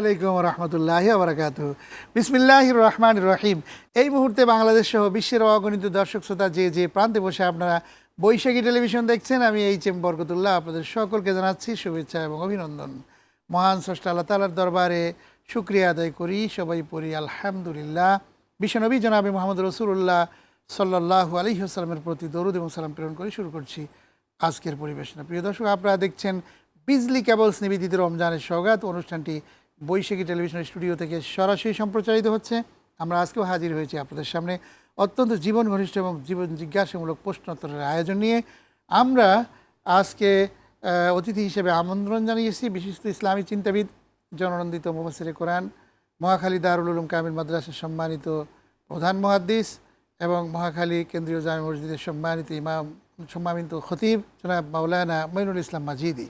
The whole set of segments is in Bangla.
আলাইকুম রহমতুল্লাহ আবরাকাত বিসমিল্লাহ রহমান রহিম। এই মুহূর্তে বাংলাদেশ সহ বিশ্বের অগণিত দর্শক শ্রোতা যে যে প্রান্তে বসে আপনারা বৈশাখী টেলিভিশন দেখছেন, আমি এইচ এম বরকতুল্লাহ আপনাদের সকলকে জানাচ্ছি শুভেচ্ছা এবং অভিনন্দন। মহান স্রষ্টা আল্লাহ তালার দরবারে শুক্রিয়া আদায় করি, সবাই পড়ি আলহামদুলিল্লাহ। বিশ্বনবী জনাবি মোহাম্মদ রসুল্লাহ সাল্লাহ আলহিহাস্লামের প্রতি দরুদ এবং সালাম প্রেরণ করে শুরু করছি আজকের পরিবেশনা। প্রিয় দর্শক, আপনারা দেখছেন বিজলি কেবলস নিবেদিত রমজানের সৌগাত অনুষ্ঠানটি বৈশাখী টেলিভিশন স্টুডিও থেকে সরাসরি সম্প্রচারিত হচ্ছে। আমরা আজকেও হাজির হয়েছি আপনাদের সামনে। অত্যন্ত জীবন ঘনিষ্ঠ এবং জীবন জিজ্ঞাসামূলক প্রশ্নোত্তরের আয়োজন নিয়ে। আমরা আজকে অতিথি হিসেবে আমন্ত্রণ জানিয়েছি বিশিষ্ট ইসলামী চিন্তাবিদ, জননন্দিত মুফাসিরে কোরআন, মহাখালী দারুল উলুম কামিল মাদ্রাসার সম্মানিত প্রধান মহাদ্দিস এবং মহাখালী কেন্দ্রীয় জামে মসজিদের সম্মানিত ইমাম, সম্মানিত খতিব জনাব মাওলানা মইনুল ইসলাম মাজিদি।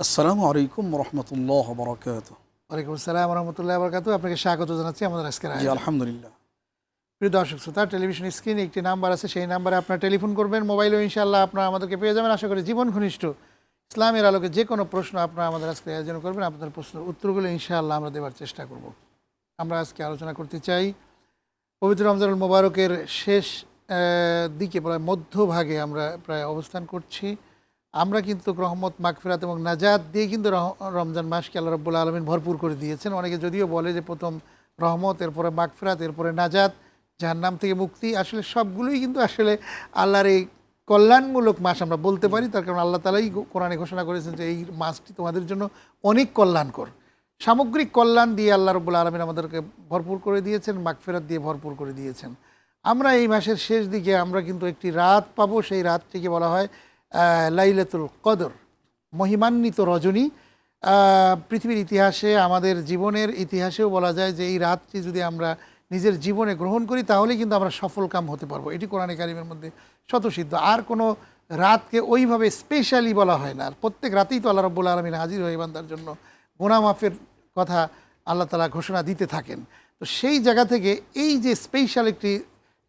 আসসালামু আলাইকুম রহমতুল্লাহ বরকাত ওয়ালাইকুম আসসালাম রহমতুল্লাহ বরকাতু আপনাকে স্বাগত জানাচ্ছি আমাদের আজকের আলহামদুলিল্লাহ। প্রিয় দর্শক শ্রোতা টেলিভিশন স্ক্রিনে একটি নাম্বার আছে সেই নাম্বারে আপনার টেলিফোন করবেন। মোবাইলেও ইনশাআল্লাহ আপনারা আমাদেরকে পেয়ে যাবেন। আশা করি জীবন ঘনিষ্ঠ। ইসলামের আলোকে যে কোনো প্রশ্ন আপনারা আমাদের আজকে আয়োজন করবেন আপনাদের প্রশ্নের উত্তরগুলো ইনশাআল্লাহ আমরা দেওয়ার চেষ্টা করব। আমরা আজকে আলোচনা করতে চাই পবিত্র রমজানুল মোবারকের শেষ দিকে প্রায় মধ্যভাগে আমরা প্রায় অবস্থান করছি। আমরা কিন্তু রহমত, মাগফিরাত এবং নাজাত দিয়ে কিন্তু রমজান মাসকে আল্লাহ রব্বুল আলমিন ভরপুর করে দিয়েছেন। অনেকে যদিও বলে যে প্রথম রহমত, এরপরে মাগফিরাত, এরপরে নাজাদ যার নাম থেকে মুক্তি, আসলে সবগুলোই কিন্তু আসলে আল্লাহর এই কল্যাণমূলক মাস আমরা বলতে পারি। তার কারণ আল্লাহ তালাই কোরআনে ঘোষণা করেছেন যে এই মাসটি তোমাদের জন্য অনেক কল্যাণকর। সামগ্রিক কল্যাণ দিয়ে আল্লাহ রব্বুল আলমিন আমাদেরকে ভরপুর করে দিয়েছেন, মাগফেরাত দিয়ে ভরপুর করে দিয়েছেন। আমরা এই মাসের শেষ দিকে আমরা কিন্তু একটি রাত পাবো। সেই রাতটিকে বলা হয় লাইলাতুল কদর, মহিমান্বিত রজনী। পৃথিবীর ইতিহাসে, আমাদের জীবনের ইতিহাসেও বলা যায় যে এই রাতটি যদি আমরা নিজের জীবনে গ্রহণ করি, তাহলে কিন্তু আমরা সফল কাম হতে পারব। এটি কোরআনে কারিমের মধ্যে শতসিদ্ধ আর কোনো রাতকে ওইভাবে স্পেশালি বলা হয় না। আর প্রত্যেক রাতেই তো আল্লাহ রব্বুল আলমিন হাজির হয়ে বান্দার জন্য। গোনা মাফের কথা আল্লাহ তালা ঘোষণা দিতে থাকেন। তো সেই জায়গা থেকে এই যে স্পেশাল একটি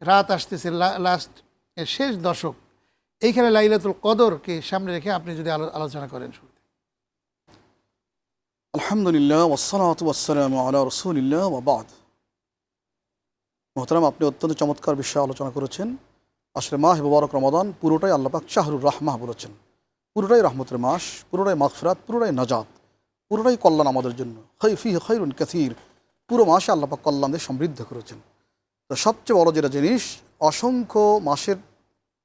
রাত আসতেছে লাস্ট শেষ দশক এইখানে লাইলাতুল কদরকে সামনে রেখে আপনি যদি আলো- আলোচনা করেন শুরুতে। আলহামদুলিল্লাহ আপনি অত্যন্ত চমৎকার বিষয়ে আলোচনা করেছেন। আসলে মাহ মুবারক রমাদান, পুরোটাই আল্লাপাক শাহরুর রাহমাহ বলেছেন। পুরোটাই রহমতের মাস, পুরোটাই মাগফিরাত, পুরোটাই নাজাত, পুরোটাই কল্যাণ আমাদের জন্য। হৈ ফি খৈরুন কাসির, পুরো মাসে আল্লাপাক কল্যাণ দিয়ে সমৃদ্ধ করেছেন। তো সবচেয়ে বড় যেটা জিনিস, অসংখ্য মাসের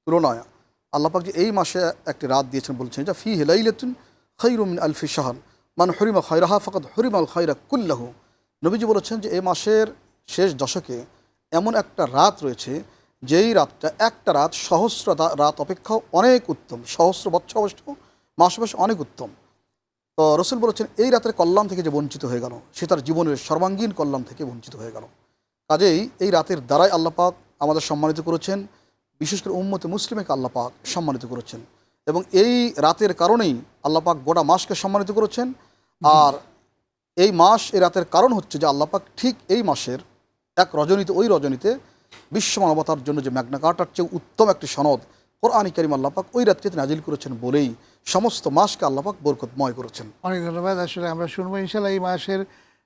তুলনায় আল্লাপাক যে এই মাসে একটি রাত দিয়েছেন বলছেন যে ফি হেলাইলেতুন খৈরুমিন আলফি শাহান মান হরিমা খৈরাহা ফকত হরিম আল খৈরা কুল্লাহু। নবীজি বলেছেন যে এই মাসের শেষ দশকে এমন একটা রাত রয়েছে, যেই রাতটা একটা রাত সহস্র রাত অপেক্ষাও অনেক উত্তম, সহস্র বছর অবশ্য মাস অবশ্য অনেক উত্তম। তো রসুল বলেছেন, এই রাতের কল্যাণ থেকে যে বঞ্চিত হয়ে গেল, সে তার জীবনের সর্বাঙ্গীন কল্যাণ থেকে বঞ্চিত হয়ে গেল। কাজেই এই রাতের দ্বারাই আল্লাপাক আমাদের সম্মানিত করেছেন বিশেষ করে উম্মতে মুসলিমকে আল্লাপাক সম্মানিত করেছেন। এবং এই রাতের কারণেই আল্লাপাক গোটা মাসকে সম্মানিত করেছেন। আর এই মাস, এই রাতের কারণ হচ্ছে যে আল্লাপাক ঠিক এই মাসের এক রজনীতে, ওই রজনীতে বিশ্ব মানবতার জন্য যে ম্যাগনা কার্টার চেয়ে উত্তম একটি সনদ কোরআন করিম আল্লাপাক ওই রাত্রিতে নাজিল করেছেন বলেই সমস্ত মাসকে আল্লাপাক বরকতময় করেছেন। অনেক ধন্যবাদ। আসলে আমরা শুনব ইনশাল্লাহ এই মাসের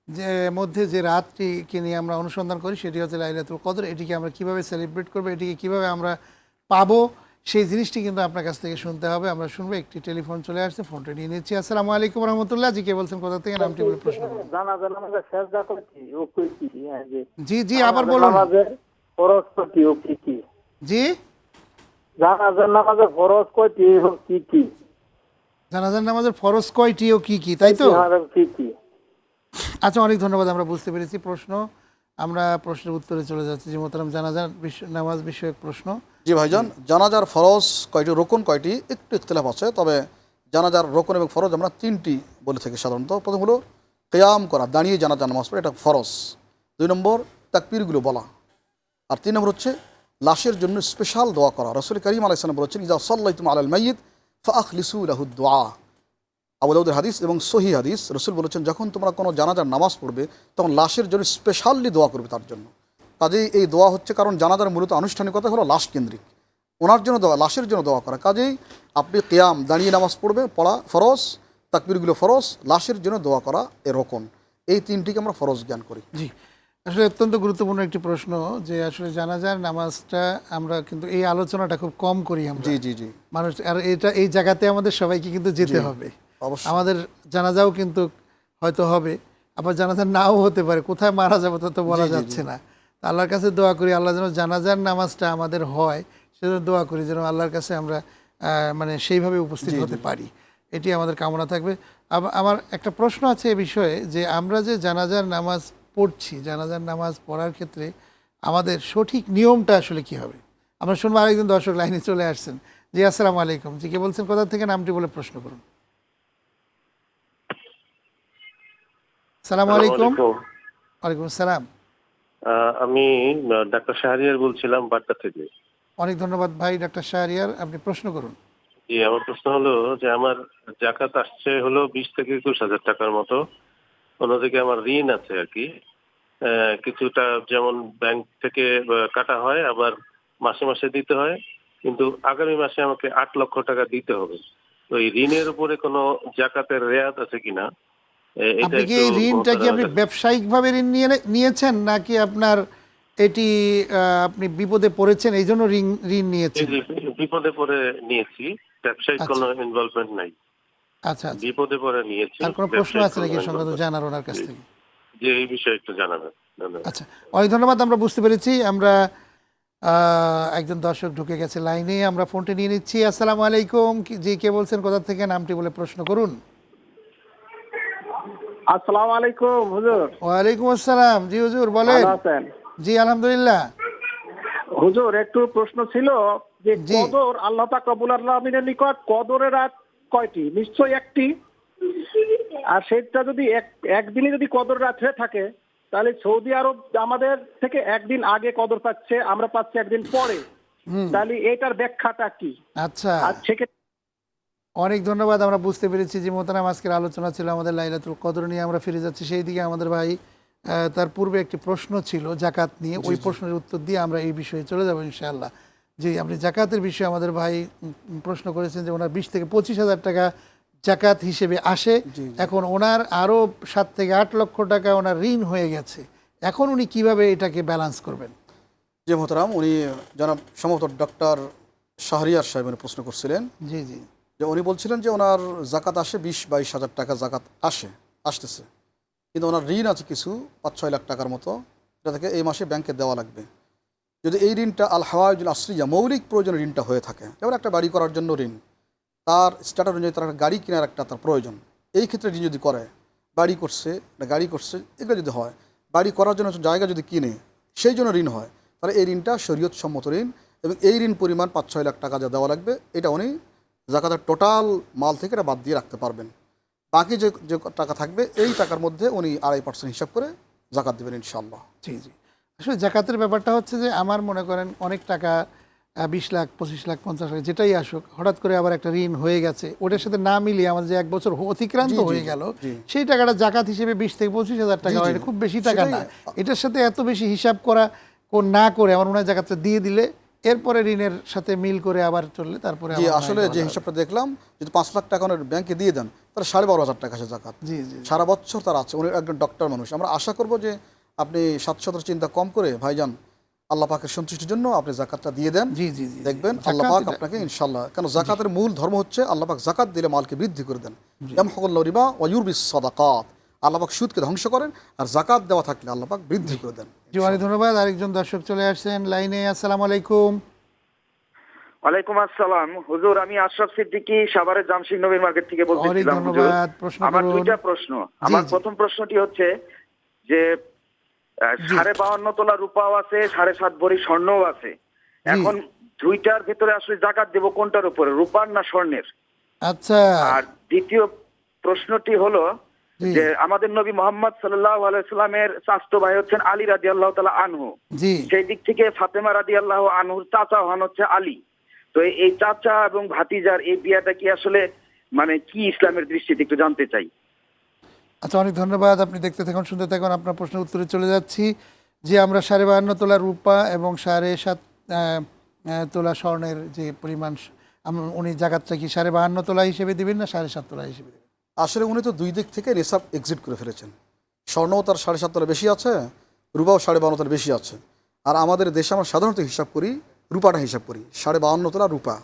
যে মধ্যে যে রাতটিকে নিয়ে আমরা অনুসন্ধান করি সেটি হচ্ছে লাইলাতুল কদর। এটিকে আমরা কীভাবে সেলিব্রেট করব এটিকে কীভাবে আমরা পাবো সেই জিনিসটি কিন্তু আপনার কাছ থেকে শুনতে হবে। আমরা শুনব একটি টেলিফোন চলে আসছে ফোনটা নিয়ে নিচ্ছি। আসসালামু আলাইকুম রহমতুল্লাহ। জি কে বলছেন? কোথা থেকে? নামটি বলে প্রশ্ন হ্যাঁ জি। জি আবার বলুন। জি? জানাজার নামাজের ফরজ কটি ও কি কি? জানাজার নামাজের ফরজ কয়টি ও কি কি তাই তো? কি কি? আচ্ছা অনেক ধন্যবাদ, আমরা বুঝতে পেরেছি প্রশ্ন। আমরা প্রশ্নের উত্তরে চলে যাচ্ছি। যে মোতারাম জানাজার নামাজ বিষয়ক প্রশ্ন। জি ভাইজান, জানাজার ফরজ কয়টি, রোকন কয়টি? একটু ইখতলাফ আছে, তবে জানাজার, রোকন এবং ফরজ আমরা তিনটি বলে থাকি সাধারণত। প্রথম হলো কেয়াম করা, দাঁড়িয়ে জানাজা নামাজ পড়া, এটা ফরজ। দুই নম্বর তাকপিরগুলো বলা। আর তিন নম্বর হচ্ছে, লাশের জন্য স্পেশাল দোয়া করা। রসুল করিম আলাইসালাম বলেছেন ইজা সাল্লাহ তুম আলাল মাইয়িদ ফাখ লিসু লাহু দোয়া। আবুদাউদের হাদিস এবং সহি হাদিস রসুল বলেছেন যখন তোমরা কোনো জানাজার নামাজ পড়বে তখন লাশের জন্য স্পেশালি দোয়া করবে তার জন্য। কাজেই এই দোয়া হচ্ছে কারণ জানাজার মূলত আনুষ্ঠানিকতা হলো লাশ কেন্দ্রিক। ওনার জন্য দোয়া লাশের জন্য দোয়া করা। কাজেই আপনি কেয়াম দাঁড়িয়ে নামাজ পড়বে পড়া ফরজ তাকবিরগুলো ফরজ লাশের জন্য দোয়া করা এ রকম। এই তিনটিকে আমরা ফরজ জ্ঞান করি। জি। আসলে অত্যন্ত গুরুত্বপূর্ণ একটি প্রশ্ন যে আসলে জানাজার নামাজটা আমরা কিন্তু এই আলোচনাটা খুব কম করি আমরা। জি জি জি। মানুষ আর এটা এই জায়গাতে আমাদের সবাইকে কিন্তু যেতে হবে। আমাদের জানাজাও কিন্তু হয়তো হবে। আবার জানাজা নাও হতে পারে। কোথায় মারা যাব তা তো বলা যাচ্ছে না। আল্লাহর কাছে দোয়া করি আল্লাহ যেন জানাজার নামাজটা আমাদের হয় সেজন্য দোয়া করি যেন আল্লাহর কাছে আমরা মানে সেইভাবে উপস্থিত হতে পারি। এটি আমাদের কামনা থাকবে। আমার একটা প্রশ্ন আছে এ বিষয়ে যে আমরা যে জানাজার নামাজ পড়ছি জানাজার নামাজ পড়ার ক্ষেত্রে আমাদের সঠিক নিয়মটা আসলে কি হবে? আমরা শুনব আরেকজন দর্শক লাইনে চলে আসছেন। জি আসসালামু আলাইকুম। জি কে বলছেন? কোথা থেকে? নামটি বলে প্রশ্ন করুন। সালাম আলাইকুম। ওয়ালাইকুম সালাম। আমি ডাক্তার শাহরিয়ার বলছিলাম বাড্ডা থেকে। অনেক ধন্যবাদ ভাই ডাক্তার শাহরিয়ার আপনি প্রশ্ন করুন। জি আমার প্রশ্ন হলো যে আমার জাকাত আসছে হলো বিশ থেকে একুশ হাজার টাকার মতো। অন্যদিকে আমার ঋণ আছে আর কি। কিছুটা যেমন ব্যাংক থেকে কাটা হয় আবার মাসে মাসে দিতে হয়। কিন্তু আগামী মাসে আমাকে আট লক্ষ টাকা দিতে হবে। তো এই ঋণের উপরে কোনো জাকাতের রেয়াত আছে কিনা? আপনি কি এই ঋণটা কি আপনি ব্যবসায়িকভাবে ঋণ নিয়ে নিয়েছেন নাকি আপনার এটি আপনি বিপদে পড়েছেন? এই জন্য ঋণ ঋণ নিয়েছেন। বিপদে পড়ে নিয়েছি ব্যবসায়িক আচ্ছা। কোনো ইনভলভমেন্ট নাই। আচ্ছা আচ্ছা। বিপদে পড়ে নিয়েছি আর কোনো প্রশ্ন আছে নাকি সংক্রান্ত জানার ওনার কাছ থেকে? যে এই বিষয়ে একটু জানাবেন। আচ্ছা অনেক ধন্যবাদ আমরা বুঝতে পেরেছি। আমরা আহ, একজন দর্শক ঢুকে গেছে লাইনে আমরা ফোনটি নিয়ে নিচ্ছি। আসসালামু আলাইকুম। জি কে বলছেন কোথা থেকে? নামটি বলে প্রশ্ন করুন। আসসালামু আলাইকুম হুজুর। ওয়ালাইকুম আসসালাম। জি হুজুর বলেন। আছেন? জি আলহামদুলিল্লাহ। হুজুর একটু প্রশ্ন ছিল যে কদর আল্লাহ পাক রব্বুল আলামিনের নিকট কদরের রাত কয়টি? নিশ্চয়ই একটি। আর সেটা যদি এক একদিনে যদি কদর রাত হয়ে থাকে তাহলে সৌদি আরব আমাদের থেকে একদিন আগে কদর পাচ্ছে আমরা পাচ্ছি একদিন পরে। তাহলে এটার ব্যাখ্যাটা কি? আচ্ছা। আর সেক্ষেত্রে অনেক ধন্যবাদ আমরা বুঝতে পেরেছি যে মোতারাম আজকের আলোচনা ছিল আমাদের লাইলাতুল কদর নিয়ে। আমরা ফিরে যাচ্ছি সেই দিকে। আমাদের ভাই তার পূর্বে একটি প্রশ্ন ছিল জাকাত নিয়ে। ওই প্রশ্নের উত্তর দিয়ে আমরা এই বিষয়ে চলে যাব ইনশাআল্লাহ। জি আপনি জাকাতের বিষয়ে আমাদের ভাই প্রশ্ন করেছেন যে ওনার বিশ থেকে পঁচিশ হাজার টাকা জাকাত হিসেবে আসে। এখন ওনার আরও সাত থেকে আট লক্ষ টাকা ওনার ঋণ হয়ে গেছে। এখন উনি কীভাবে এটাকে ব্যালেন্স করবেন? যে মোহতারাম উনি জনাব সম্ভবত ডক্টর শাহরিয়ার সাহেব প্রশ্ন করছিলেন। জি জি। যে উনি বলছিলেন যে ওনার জাকাত আসে বিশ, বাইশ হাজার টাকা জাকাত আসে, আসতেছে। কিন্তু ওনার ঋণ আছে কিছু, পাঁচ, ছয় লাখ টাকার মতো। এটা থেকে এই মাসে ব্যাংকে দেওয়া লাগবে। যদি এই ঋণটা আল হাওয়াজুল আসরিয়া মৌলিক প্রয়োজনে ঋণটা হয়ে থাকে, যেমন একটা বাড়ি করার জন্য ঋণ, তার স্ট্যাটাস অনুযায়ী তার একটা গাড়ি কেনার একটা তার প্রয়োজন, এই ক্ষেত্রে ঋণ যদি করে, বাড়ি করছে, একটা গাড়ি করছে, এগুলো যদি হয়, বাড়ি করার জন্য জায়গা যদি কিনে, সেই জন্য ঋণ হয়, তাহলে এই ঋণটা শরীয়ত সম্মত ঋণ এবং এই ঋণ পরিমাণ পাঁচ, ছয় লাখ টাকা যা দেওয়া লাগবে, এটা উনি জাকাতের টোটাল মাল থেকে এটা বাদ দিয়ে রাখতে পারবেন। বাকি যে যে টাকা থাকবে এই টাকার মধ্যে উনি আড়াই পার্সেন্ট হিসাব করে জাকাত দেবেন ইনশাল্লাহ জি জি। আসলে জাকাতের ব্যাপারটা হচ্ছে যে আমার মনে করেন অনেক টাকা বিশ লাখ পঁচিশ লাখ পঞ্চাশ লাখ যেটাই আসুক হঠাৎ করে আবার একটা ঋণ হয়ে গেছে ওটার সাথে না মিলিয়ে আমাদের যে এক বছর অতিক্রান্ত হয়ে গেল সেই টাকাটা জাকাত হিসেবে বিশ থেকে পঁচিশ হাজার টাকা হয় খুব বেশি টাকা না। এটার সাথে এত বেশি হিসাব করা না করে আমার মনে হয় জাকাতটা দিয়ে দিলে এরপরে ঋণের সাথে মিল করে আবার চললে তারপরে জি আসলে যে হিসাবটা দেখলাম যদি পাঁচ লাখ টাকা ওনার ব্যাংকে দিয়ে দেন তাহলে সাড়ে বারো হাজার টাকা আসে জাকাত। জি জি সারা বছর তার আছে উনি একজন ডক্টর মানুষ। আমরা আশা করব যে আপনি সাতশত চিন্তা কম করে ভাইজান আল্লাহ পাকের সন্তুষ্টির জন্য আপনি জাকাতটা দিয়ে দেন। জি জি জি দেখবেন আল্লাহ পাক আপনাকে ইনশাল্লাহ কেন জাকাতের মূল ধর্ম হচ্ছে আল্লাহ পাক জাকাত দিলে মালকে বৃদ্ধি করে দেন। ইয়ামহুকুল্লাহ রিবা ওয়ুরবিস সাদাকাত। আল্লাহ পাক সুদকে ধ্বংস করেন আর জাকাত দেওয়া থাকলে আল্লাহ পাক বৃদ্ধি করে দেন। জি অনেক ধন্যবাদ আরেকজন দর্শক চলে আসছেন লাইনে আসসালামু আলাইকুম। ওয়ালাইকুম আসসালাম। হুজুর আমি আশরাফ সিদ্দিকী সাভারের জামশিদ নবীর মার্কেট থেকে হুজুর। আমার দুইটা প্রশ্ন। আমার প্রথম প্রশ্নটি হচ্ছে যে সাড়ে বাহান্ন তোলা রূপাও আছে সাড়ে সাত ভরি স্বর্ণও আছে। এখন দুইটার ভেতরে আসলে জাকাত দেব কোনটার উপরে রূপার না স্বর্ণের? আচ্ছা। আর দ্বিতীয় প্রশ্নটি হলো। যে আমাদের নবী মোহাম্মদ সাল্লাহ আলাইসাল্লামের স্বাস্থ্য ভাই হচ্ছেন আলী রাজি আল্লাহ তালা আনহু সেই দিক থেকে ফাতেমা রাদি আল্লাহ আনহুর চাচা হন হচ্ছে আলী। তো এই- চাচা এবং ভাতিজার এই বিয়াটা কি আসলে মানে কি ইসলামের দৃষ্টিতে একটু জানতে চাই। আচ্ছা অনেক ধন্যবাদ। আপনি দেখতে থাকুন শুনতে থাকুন। আপনার প্রশ্নের উত্তরে চলে যাচ্ছি যে আমরা সাড়ে বাহান্ন তোলা রূপা এবং সাড়ে সাত তোলা স্বর্ণের যে পরিমাণ উনি জাকাতটা কি সাড়ে বাহান্ন তোলা হিসেবে দিবেন না সাড়ে সাত তোলা হিসেবে দেবেন? আসলে উনি তো দুই দিক থেকে নিসাব এক্সিট করে ফেলেছেন। স্বর্ণও তার সাড়ে সাত তলা বেশি আছে রূপাও সাড়ে বান্ন তলা বেশি আছে। আর আমাদের দেশে আমরা সাধারণত হিসাব করি রূপাটা হিসাব করি সাড়ে বাহান্ন তলা রূপা।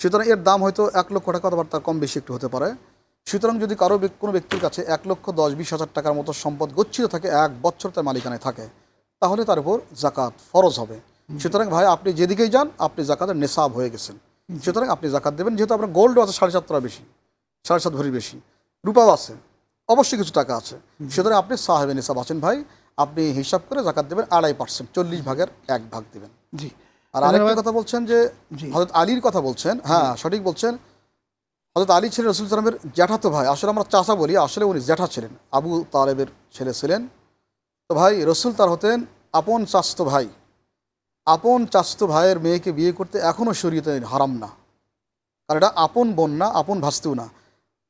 সুতরাং এর দাম হয়তো এক লক্ষ টাকা অথবা তার কম বেশি একটু হতে পারে। সুতরাং যদি কারও কোনো ব্যক্তির কাছে এক লক্ষ দশ বিশ হাজার টাকার মতো সম্পদ গচ্ছিত থাকে এক বছর তার মালিকানায় থাকে তাহলে তার উপর জাকাত ফরজ হবে। সুতরাং ভাই আপনি যেদিকেই যান আপনি জাকাতের নেশাব হয়ে গেছেন। সুতরাং আপনি জাকাত দেবেন যেহেতু আপনার গোল্ডও আছে সাড়ে সাত তলা বেশি সাড়ে সাত ভরি বেশি। রূপাও আছে। অবশ্যই কিছু টাকা আছে। সুতরাং আপনি সাহেব নিসাব আছেন ভাই। আপনি হিসাব করে জাকাত দেবেন আড়াই পার্সেন্ট চল্লিশ ভাগের এক ভাগ দেবেন। জি। আর আরেকটা। কথা বলছেন যে। হজরত আলীর কথা বলছেন হ্যাঁ সঠিক বলছেন। হজরত আলী ছিলেন রসুল সালামের জ্যাঠাতো ভাই। আসলে আমরা চাচা বলি আসলে উনি জ্যাঠা ছিলেন। আবু তালেবের ছেলে ছিলেন। তো ভাই রসুল তার হতেন আপন চাস্ত ভাই। আপন চাস্ত ভাইয়ের মেয়েকে বিয়ে করতে এখনও শরীয়তে হারাম না। কারণ এটা আপন বোন না আপন ভাস্তিও না।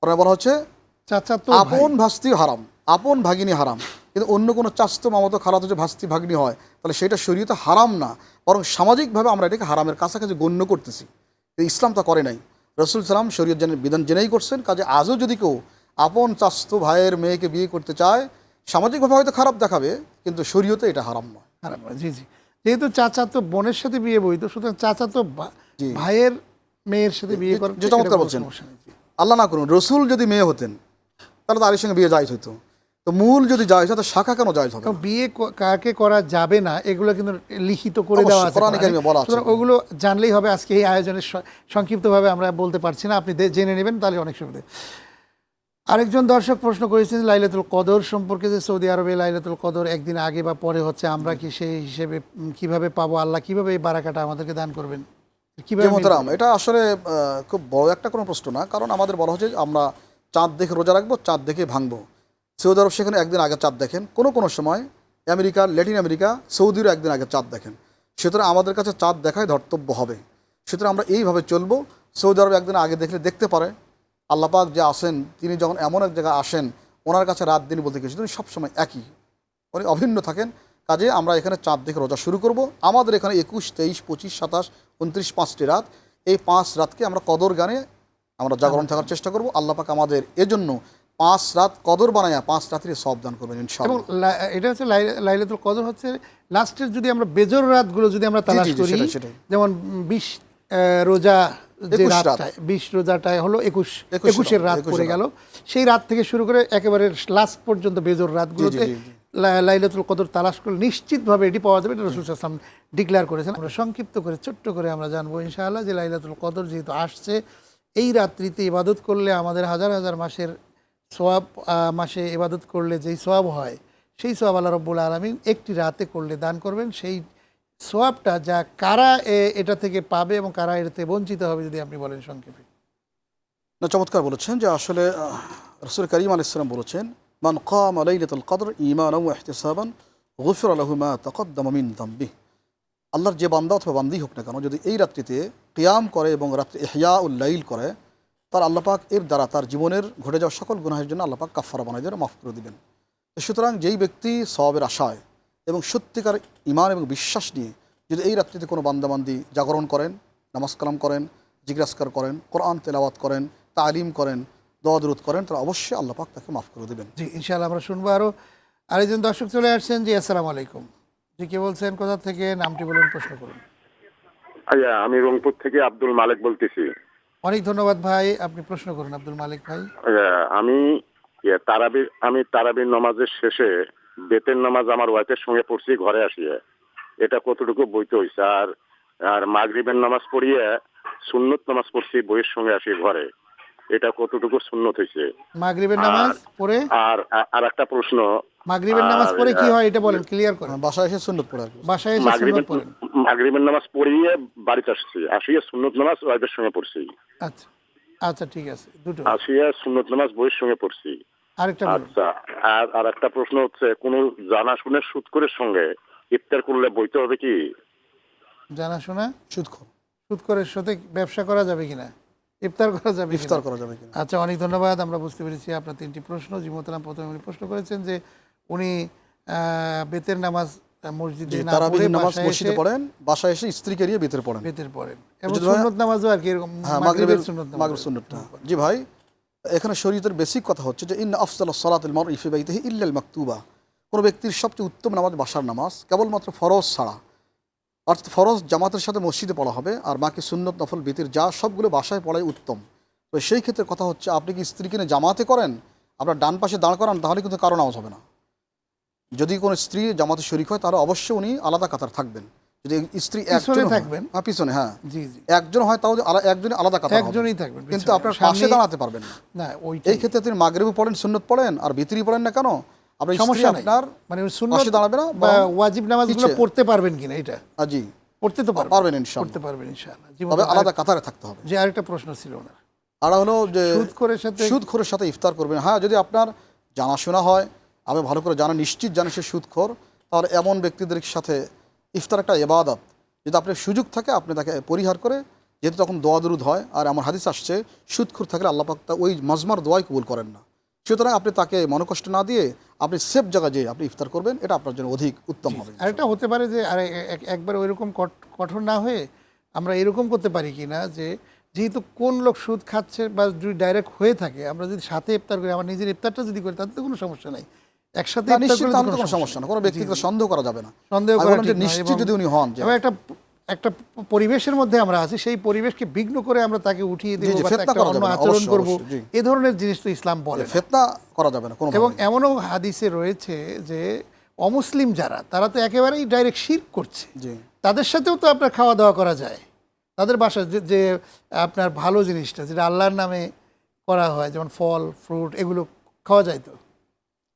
কারণ বলা হচ্ছে চাচা তো আপন ভাস্তি হারাম আপন ভাগিনী হারাম। কিন্তু অন্য কোনো চাস্ত মামতো খালাতো যে ভাস্তি ভাগিনী হয় তাহলে সেটা শরীয়তে হারাম না। বরং সামাজিকভাবে আমরা এটাকে হারামের কাছাকাছি গণ্য করতেছি। ইসলাম তা করে নাই। রসুল সালাম শরীয়ত জেনে বিধান জেনেই করছেন কাজে আজও যদি কেউ আপন চাস্ত ভাইয়ের মেয়েকে বিয়ে করতে চায় সামাজিকভাবে হয়তো খারাপ দেখাবে কিন্তু শরীয়তে এটা হারাম নয়। খারাপ নয়, জি জি। যেহেতু চাচা তো বোনের সাথে বিয়ে বইত সুতরাং চাচা তো ভাইয়ের মেয়ের সাথে বিয়ে করার যে চমৎকার বলছেন। আল্লাহ না করুন রসুল যদি মেয়ে হতেন তাহলে তো আলীর সঙ্গে বিয়ে জায়জ হতো তো মূল যদি জায়জ হয় তো শাখা কেন জায়জ হবে? বিয়ে কাকে করা যাবে না এগুলো কিন্তু লিখিত করে দেওয়া আছে ওগুলো জানলেই হবে আজকে এই আয়োজনের সংক্ষিপ্তভাবে আমরা বলতে পারছি না আপনি জেনে নেবেন তাহলে অনেক সুবিধা। আরেকজন দর্শক প্রশ্ন করেছেন লাইলাতুল কদর সম্পর্কে যে সৌদি আরবে লাইলাতুল কদর একদিন আগে বা পরে হচ্ছে আমরা কি সেই হিসেবে কীভাবে পাবো? আল্লাহ কীভাবে এই বারাকাটা আমাদেরকে দান করবেন? কীভাবে এটা আসলে খুব বড় একটা কোনো প্রশ্ন না কারণ আমাদের বলা হচ্ছে আমরা চাঁদ দেখে রোজা রাখব, চাঁদ দেখে ভাঙবো। সৌদি আরব সেখানে একদিন আগে চাঁদ দেখেন। কোনো কোনো সময় আমেরিকা, ল্যাটিন আমেরিকা, সৌদিরও একদিন আগে চাঁদ দেখেন। সুতরাং আমাদের কাছে চাঁদ দেখায় ধর্তব্য হবে। সুতরাং আমরা এইভাবে চলবো। সৌদি আরব একদিন আগে দেখলে দেখতে পারে। আল্লাপাক যে আসেন, তিনি যখন এমন এক জায়গায় আসেন, ওনার কাছে রাত দিন বলতে কিছু তিনি সবসময় একই। উনি অভিন্ন থাকেন। কাজে আমরা এখানে চাঁদ দেখে রোজা শুরু করব। আমাদের এখানে একুশ, তেইশ, পঁচিশ, সাতাশ, উনত্রিশ, পাঁচটি রাত। এই পাঁচ রাতকে আমরা কদর গানে আমরা জাগরণ থাকার চেষ্টা করব। আল্লাহ পাক আমাদের এজন্য পাঁচ রাত কদর বানায়া পাঁচ রাত্রি সব দান করবেন এবং এটা হচ্ছে লাইলাতুল কদর হচ্ছে লাস্টের যদি আমরা বেজর রাতগুলো যদি আমরা তালাশ করি। যেমন বিশ রোজা যে একুশ রাত। রাতটায় বিশ রোজাটায় হলো একুশ একুশ একুশের রাত, পড়ে গেল। সেই রাত থেকে শুরু করে একেবারে লাস্ট পর্যন্ত বেজর রাতগুলোতে লাইলাতুল কদর তালাশ করলে নিশ্চিতভাবে এটি পাওয়া যাবে এটা রসুল আসলাম ডিক্লেয়ার করেছেন। আমরা সংক্ষিপ্ত করে ছোট্ট করে আমরা জানব ইনশাআল্লাহ যে লাইলাতুল কদর যেহেতু আসছে এই রাত্রিতে ইবাদত করলে আমাদের হাজার হাজার মাসের সোয়াব মাসে ইবাদত করলে যেই সোয়াব হয়, সেই সোয়াব আল্লাহ রব্বুল আলমিন একটি রাতে করলে দান করবেন। সেই সোয়াবটা যা কারা এটা থেকে পাবে এবং কারা এটাতে বঞ্চিত হবে যদি আপনি বলেন সংক্ষেপে। না, চমৎকার বলেছেন যে আসলে রসুল করিম আলাইসালাম বলেছেন, মান কাম লাইলাতুল কদর ইমান ওয়া ইহতিসাবান, গুফির লাহু মা তাকদ্দামা মিন যামবিহ আল্লাহর যে বান্দা অথবা বান্দি হোক না কেন, যদি এই রাত্রিতে কিয়াম করে এবং রাত্রি এহিয়া উল্লাইল করে, তার আল্লাপাক এর দ্বারা তার জীবনের ঘটে যাওয়া সকল গুনাহের জন্য আল্লাপাক কাফারা বানাই দেবেন মাফ করে দিবেন। সুতরাং যেই ব্যক্তি সবের আশায় এবং সত্যিকার ইমান এবং বিশ্বাস নিয়ে যদি এই রাত্রিতে কোনো বান্দাবান্দি জাগরণ করেন, নামাজ কালাম করেন, জিজ্ঞাসকার করেন, কোরআন তেলাওয়াত করেন, তালিম করেন, দোয়া দরুদ করেন তারা অবশ্যই আল্লাপাক তাকে মাফ করে দেবেন। জি, ইনশাআল্লাহ আমরা শুনব আরও আরেকজন দর্শক চলে আসছেন। জি, আসসালামু আলাইকুম। জি কে বলছেন? কোথা থেকে? নামটি বলুন প্রশ্ন করুন। আচ্ছা আমি রংপুর থেকে আব্দুল মালিক বলতেছি। অনেক ধন্যবাদ ভাই আপনি প্রশ্ন করুন আব্দুল মালিক ভাই। আচ্ছা, আমি তারাবির আমি তারাবির নামাজের শেষে বেতের নামাজ আমার ওয়াইফের সঙ্গে পড়ছি ঘরে আসিয়ে। এটা কতটুকু বইতে হয়েছে আর আর মাগরিবের নামাজ পড়িয়ে সুন্নত নামাজ পড়ছি বইয়ের সঙ্গে আসি ঘরে। এটা কতটুকু সুন্নত হয়েছে? মাগরিবের নামাজ পড়ে? আর আর একটা প্রশ্ন। মাগরিবের নামাজ পড়ে কি হয় এটা বলেন ক্লিয়ার করেন। বাসায় এসে সুন্নত পড়ে বাসায় এসে সুন্নত পড়েন। মাগরিবের নামাজ পড়িয়ে বাড়িতে আসছি। আসিয়ে সুন্নত নামাজ ওয়াইফের সঙ্গে পড়ছি। আচ্ছা। আচ্ছা ঠিক আছে। দুটো। আসিয়া সুন্নত নামাজ বইয়ের সঙ্গে পড়ছি। আরেকটা আচ্ছা আর আর একটা প্রশ্ন হচ্ছে কোন জানা শুনে সুৎকরের সঙ্গে ইফতার করলে বইতে হবে কি? জানাশোনা? সুদখোর সুৎকরের সাথে ব্যবসা করা যাবে কিনা? ইফতার করা যাবে ইফতার করা যাবে আচ্ছা অনেক ধন্যবাদ। আমরা বুঝতে পেরেছি আপনার তিনটি প্রশ্ন। জিমতলাম প্রথমে উনি প্রশ্ন করেছেন যে উনি বেতের নামাজ মসজিদে নামাজ মসজিদে পড়েন বাসায় এসে স্ত্রীকে নিয়ে ভিতরে পড়েন। বেতের পড়েন। এবং সুন্নত নামাজও আর কি এরকম হ্যাঁ মাগরিবের সুন্নত মাগরিব সুন্নতটা। জি ভাই এখানে শরীয়তের বেসিক কথা হচ্ছে যে ইন আফসাল সলাতুল বাইতেহি ইল্লাল মাকতুবা। কোনো ব্যক্তির সবচেয়ে উত্তম নামাজ বাসার নামাজ কেবলমাত্র ফরজ ছাড়া। অর্থাৎ ফরজ জামাতের সাথে মসজিদে পড়া হবে আর বাকি সুন্নত নফল বিতির যা সবগুলো বাসায় পড়াই উত্তম। তো সেই ক্ষেত্রে কথা হচ্ছে আপনি কি স্ত্রী কিনে জামাতে করেন? আপনার ডান পাশে দাঁড় করান তাহলে কিন্তু কারও নামাজ হবে না। যদি কোনো স্ত্রী জামাতে শরিক হয় তাহলে অবশ্যই উনি আলাদা কাতার থাকবেন। যদি স্ত্রী একজন থাকবেন? হ্যাঁ পিছনে হ্যাঁ। জি জি। একজন হয় তাও আলা- একজনই আলাদা কাতার একজনই থাকবেন কিন্তু আপনার পাশে দাঁড়াতে পারবেন না। না ওই এই ক্ষেত্রে তিনি মাগরিবও পড়েন সুন্নত পড়েন আর ভিতরি পড়েন না কেন? আপনার সমস্যা আপনার মানে দাঁড়াবে না বা ওয়াজিব নামাজগুলো পড়তে পারবেন কিনা এটা? জি। পড়তে তো পারবেন। পারবেন ইনশাআল্লাহ। পড়তে পারবেন ইনশাআল্লাহ। তবে আলাদা কাতারে থাকতে হবে। যে আরেকটা প্রশ্ন ছিল ওনার। আর হলো যে সুদখোরের সাথে- সুদখোরের সাথে ইফতার করবেন। হ্যাঁ যদি আপনার জানাশোনা হয় আমি ভালো করে জানা নিশ্চিত জানে সে সুদখোর তাহলে এমন ব্যক্তিদের সাথে ইফতার একটা এবাদত যদি আপনার সুযোগ থাকে আপনি তাকে পরিহার করে যেহেতু তখন দোয়া দরুদ হয় আর আমার হাদিস আসছে সুদখোর থাকলে আল্লাপাক তা ওই মজমার দোয়াই কবুল করেন না। সুতরাং আপনি তাকে মনকষ্ট না দিয়ে আপনি সেফ জায়গায় যেয়ে আপনি ইফতার করবেন এটা আপনার জন্য অধিক উত্তম হবে। আরেকটা হতে পারে যে আরে একবার ওইরকম কঠ- কঠোর না হয়ে আমরা এরকম করতে পারি কি না যে যেহেতু কোন লোক সুদ খাচ্ছে বা যদি ডাইরেক্ট হয়ে থাকে আমরা যদি সাথে ইফতার করি আমার নিজের ইফতারটা যদি করি তাতে তো কোনো সমস্যা নাই। একসাথে নিশ্চিত কোনো সমস্যা না কোনো ব্যক্তিকে সন্দেহ করা যাবে না। সন্দেহ করা নিশ্চিত যদি উনি হন একটা একটা পরিবেশের মধ্যে আমরা আছি সেই পরিবেশকে বিঘ্ন করে আমরা তাকে উঠিয়ে দেবো অন্য আচরণ করব। এ ধরনের জিনিস তো ইসলাম বলে ফেতনা করা যাবে না এবং এমনও হাদিসে রয়েছে যে অমুসলিম যারা তারা তো একেবারেই ডাইরেক্ট শির করছে। তাদের সাথেও তো আপনার খাওয়া দাওয়া করা যায়। তাদের বাসায় যে যে আপনার ভালো জিনিসটা যেটা আল্লাহর নামে করা হয় যেমন ফল ফ্রুট এগুলো খাওয়া যায় তো?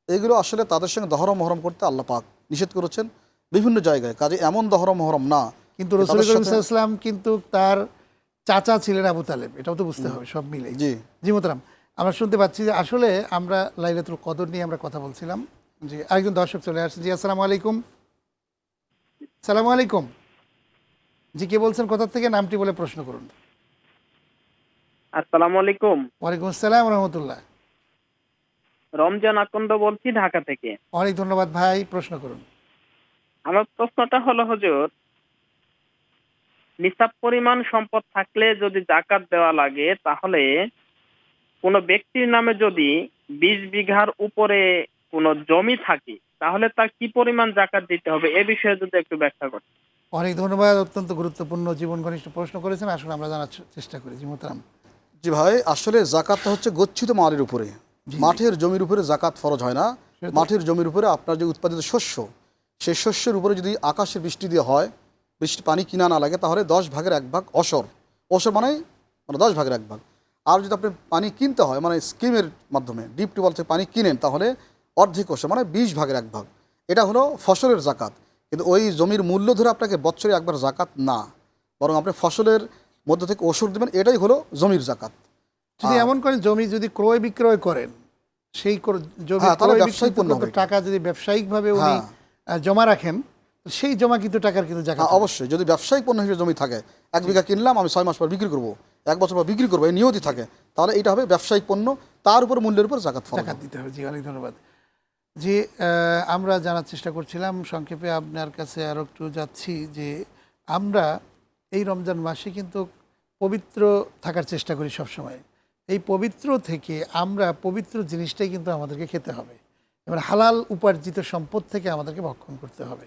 এগুলো আসলে তাদের সঙ্গে দহরম মহরম করতে আল্লাহ পাক নিষেধ করেছেন বিভিন্ন জায়গায়। কাজে এমন দহরম মহরম না কিন্তু রসুল করিম ইসলাম কিন্তু তার চাচা ছিলেন আবু তালেব। এটাও তো বুঝতে হবে সব মিলে জি। জি মোতারাম আমরা শুনতে পাচ্ছি যে আসলে আমরা লাইলাতুল কদর নিয়ে আমরা কথা বলছিলাম। জি আরেকজন দর্শক চলে আসছে। জি আসসালামু আলাইকুম। সালামু আলাইকুম। জি কে বলছেন কোথা থেকে? নামটি বলে প্রশ্ন করুন। আসসালামু আলাইকুম। ওয়ালাইকুম আসসালাম রহমতুল্লাহ। রমজান আকন্দ বলছি ঢাকা থেকে। অনেক ধন্যবাদ ভাই প্রশ্ন করুন। আমার প্রশ্নটা হলো হুজুর নিসাব পরিমাণ সম্পদ থাকলে যদি জাকাত দেওয়া লাগে তাহলে কোন ব্যক্তির নামে যদি বিশ বিঘার উপরে কোনো জমি থাকে তাহলে তার কি পরিমাণ জাকাত দিতে হবে? এ বিষয়ে যদি একটু ব্যাখ্যা করেন। অনেক ধন্যবাদ অত্যন্ত গুরুত্বপূর্ণ জীবন ঘনিষ্ঠ প্রশ্ন করেছেন। আসলে আমরা জানার চেষ্টা করি। জি মোতারাম জি ভাই আসলে জাকাতটা হচ্ছে গচ্ছিত মালের উপরে। মাঠের জমির উপরে জাকাত ফরজ হয় না। মাঠের জমির উপরে আপনার যে উৎপাদিত শস্য সেই শস্যের উপরে যদি আকাশের বৃষ্টি দিয়ে হয় বৃষ্টি পানি কিনা না লাগে তাহলে দশ ভাগের এক ভাগ অসর। অসর মানে মানে দশ ভাগের এক ভাগ। আর যদি আপনি পানি কিনতে হয় মানে স্কিমের মাধ্যমে ডিপ টিউবওয়েল থেকে পানি কিনেন তাহলে অর্ধেক অসর মানে বিশ ভাগের এক ভাগ। এটা হলো ফসলের জাকাত। কিন্তু ওই জমির মূল্য ধরে আপনাকে বছরে একবার জাকাত না বরং আপনি ফসলের মধ্য থেকে ওষুধ দেবেন এটাই হলো জমির জাকাত। যদি এমন করেন জমি যদি ক্রয় বিক্রয় করেন সেই জমি হ্যাঁ, তাহলে ক্রয় ব্যবসায়িক। টাকা যদি ব্যবসায়িকভাবে উনি হ্যাঁ। জমা রাখেন সেই জমা কিন্তু টাকার কিন্তু জায়গা হ্যাঁ অবশ্যই। যদি ব্যবসায়িক পণ্য হিসেবে জমি থাকে এক বিঘা কিনলাম আমি ছয় মাস পর বিক্রি করব। এক বছর পর বিক্রি করব এই নিয়তি থাকে। তাহলে এটা হবে ব্যবসায়িক পণ্য তার উপর মূল্যের উপর জাকাত জাকাত দিতে হবে। জি অনেক ধন্যবাদ। জি আমরা জানার চেষ্টা করছিলাম সংক্ষেপে আপনার কাছে আরও একটু যাচ্ছি যে আমরা এই রমজান মাসে কিন্তু পবিত্র থাকার চেষ্টা করি সবসময়। এই পবিত্র থেকে আমরা পবিত্র জিনিসটাই কিন্তু আমাদেরকে খেতে হবে। এবার হালাল উপার্জিত সম্পদ থেকে আমাদেরকে ভক্ষণ করতে হবে।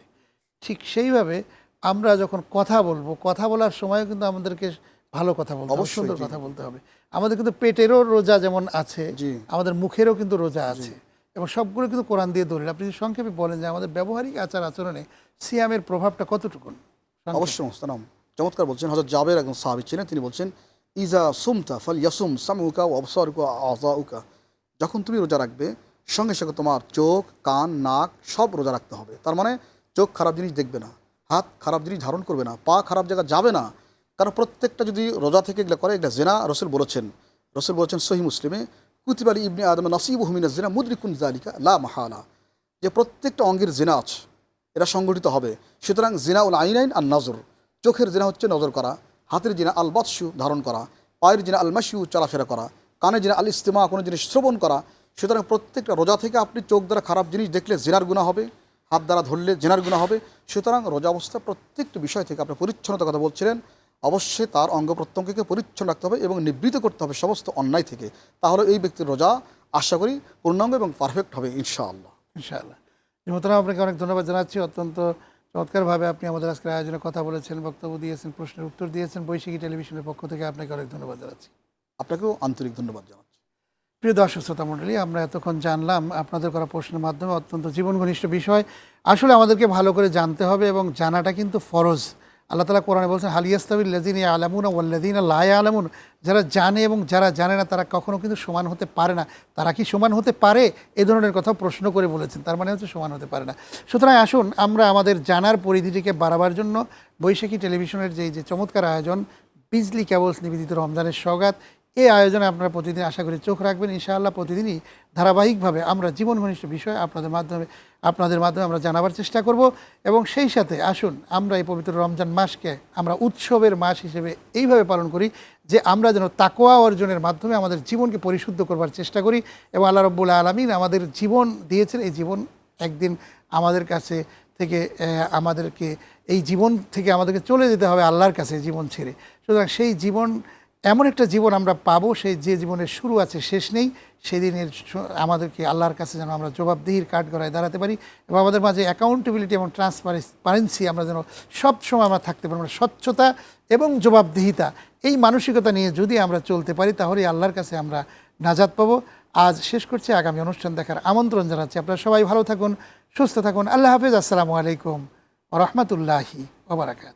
ঠিক সেইভাবে আমরা যখন কথা বলব কথা বলার সময় কিন্তু আমাদেরকে ভালো কথা বলতে হবে সুন্দর কথা বলতে হবে। আমাদের কিন্তু পেটেরও রোজা যেমন আছে জি। আমাদের মুখেরও কিন্তু রোজা আছে। এবং সবগুলো কিন্তু কোরআন দিয়ে দলিল। আপনি যদি সংক্ষেপে বলেন যে আমাদের ব্যবহারিক আচার আচরণে সিয়ামের প্রভাবটা কতটুকু। অবশ্যই মোস্তানাম। চমৎকার বলছেন হজরত জাবের একজন সাহাবি ছিলেন তিনি বলছেন ইজা সুমতা ফল ইয়াসুম সামুকা অবসরুকা আজাউকা যখন তুমি রোজা রাখবে সঙ্গে সঙ্গে তোমার চোখ কান নাক সব রোজা রাখতে হবে। তার মানে চোখ খারাপ জিনিস দেখবে না, হাত খারাপ জিনিস ধারণ করবে না, পা খারাপ জায়গা যাবে না। কারণ প্রত্যেকটা যদি রোজা থেকে এগুলো করে, এগুলো জেনা রসুল বলেছেন। রসুল বলেছেন সহি মুসলিমে কুতিবালি ইবনে আদম নাসিব হুমিনা জেনা মুদ্রিকুন জালিকা লা মাহালা। যে প্রত্যেকটা অঙ্গের জেনা আছে, এরা সংগঠিত হবে। সুতরাং জিনা উল আইনাইন আর নজর, চোখের জিনা হচ্ছে নজর করা, হাতের জিনা আল বাদশু ধারণ করা, পায়ের জিনা আল চলাফেরা করা কানের জিনা আল ইস্তেমা, কোনো জিনিস শ্রবণ করা। সুতরাং প্রত্যেকটা রোজা থেকে আপনি চোখ দ্বারা খারাপ জিনিস দেখলে জেনার গুণা হবে। হাত দ্বারা ধরলে জেনার গুণা হবে। সুতরাং রোজা অবস্থা প্রত্যেকটা বিষয় থেকে আপনি পরিচ্ছন্নতার কথা বলছিলেন। অবশ্যই তার অঙ্গ প্রত্যঙ্গকে পরিচ্ছন্ন রাখতে হবে এবং নিবৃত করতে হবে সমস্ত অন্যায় থেকে। তাহলে এই ব্যক্তির রোজা আশা করি পূর্ণাঙ্গ এবং পারফেক্ট হবে ইনশাআল্লাহ। ইনশাআল্লাহ। মোহতারাম আপনাকে অনেক ধন্যবাদ জানাচ্ছি। অত্যন্ত চমৎকারভাবে আপনি আমাদের আজকের আয়োজনে কথা বলেছেন বক্তব্য দিয়েছেন প্রশ্নের উত্তর দিয়েছেন বৈশাখী টেলিভিশনের পক্ষ থেকে আপনাকে অনেক ধন্যবাদ জানাচ্ছি। আপনাকেও আন্তরিক ধন্যবাদ জানাচ্ছি। প্রিয় দর্শক, শ্রোতা মণ্ডলী, আমরা এতক্ষণ জানলাম আপনাদের করা প্রশ্নের মাধ্যমে অত্যন্ত জীবন ঘনিষ্ঠ বিষয়। আসলে আমাদেরকে ভালো করে জানতে হবে এবং জানাটা কিন্তু ফরজ। আল্লাহ তালা কোরআনে বলছেন হালিয়াস্তাবিল লাজিন আলামুন ওয়াল্লাদিন লায় আলামুন যারা জানে এবং যারা জানে না, তারা কখনও কিন্তু সমান হতে পারে না। তারা কি সমান হতে পারে? এ ধরনের কথা প্রশ্ন করে বলেছেন। তার মানে হচ্ছে সমান হতে পারে না। সুতরাং আসুন, আমরা আমাদের জানার পরিধিটিকে বাড়াবার জন্য বৈশাখী টেলিভিশনের যে যে চমৎকার আয়োজন, বিজলি কেবলস নিবেদিত রমজানের সৌগাত এই আয়োজনে আপনারা প্রতিদিন আশা করি চোখ রাখবেন। ইনশাআল্লাহ প্রতিদিনই ধারাবাহিকভাবে আমরা জীবন ঘনিষ্ঠ বিষয় আপনাদের মাধ্যমে আপনাদের মাধ্যমে আমরা জানাবার চেষ্টা করব এবং সেই সাথে আসুন, আমরা এই পবিত্র রমজান মাসকে আমরা উৎসবের মাস হিসেবে এইভাবে পালন করি যে আমরা যেন তাকোয়া অর্জনের মাধ্যমে আমাদের জীবনকে পরিশুদ্ধ করবার চেষ্টা করি এবং আল্লাহ রব্বুল আলমিন আমাদের জীবন দিয়েছেন, এই জীবন একদিন আমাদের কাছে থেকে আমাদেরকে, এই জীবন থেকে আমাদেরকে চলে যেতে হবে আল্লাহর কাছে জীবন ছেড়ে। সুতরাং সেই জীবন এমন একটা জীবন আমরা পাবো, সেই যে জীবনের শুরু আছে, শেষ নেই, সেদিনের আমাদেরকে আল্লাহর কাছে যেন আমরা জবাবদিহির কাঠ গড়ায় দাঁড়াতে পারি এবং আমাদের মাঝে অ্যাকাউন্টেবিলিটি এবং ট্রান্সপারেন্সি আমরা যেন সবসময় আমরা থাকতে পারি, আমরা স্বচ্ছতা এবং জবাবদিহিতা, এই মানসিকতা নিয়ে যদি আমরা চলতে পারি, তাহলেই আল্লাহর কাছে আমরা নাজাদ পাবো। আজ শেষ করছি, আগামী অনুষ্ঠান দেখার আমন্ত্রণ জানাচ্ছি। আপনারা সবাই ভালো থাকুন, সুস্থ থাকুন। আল্লাহ হাফিজ। আসসালামু আলাইকুম রহমতুল্লাহি ওবরাকাত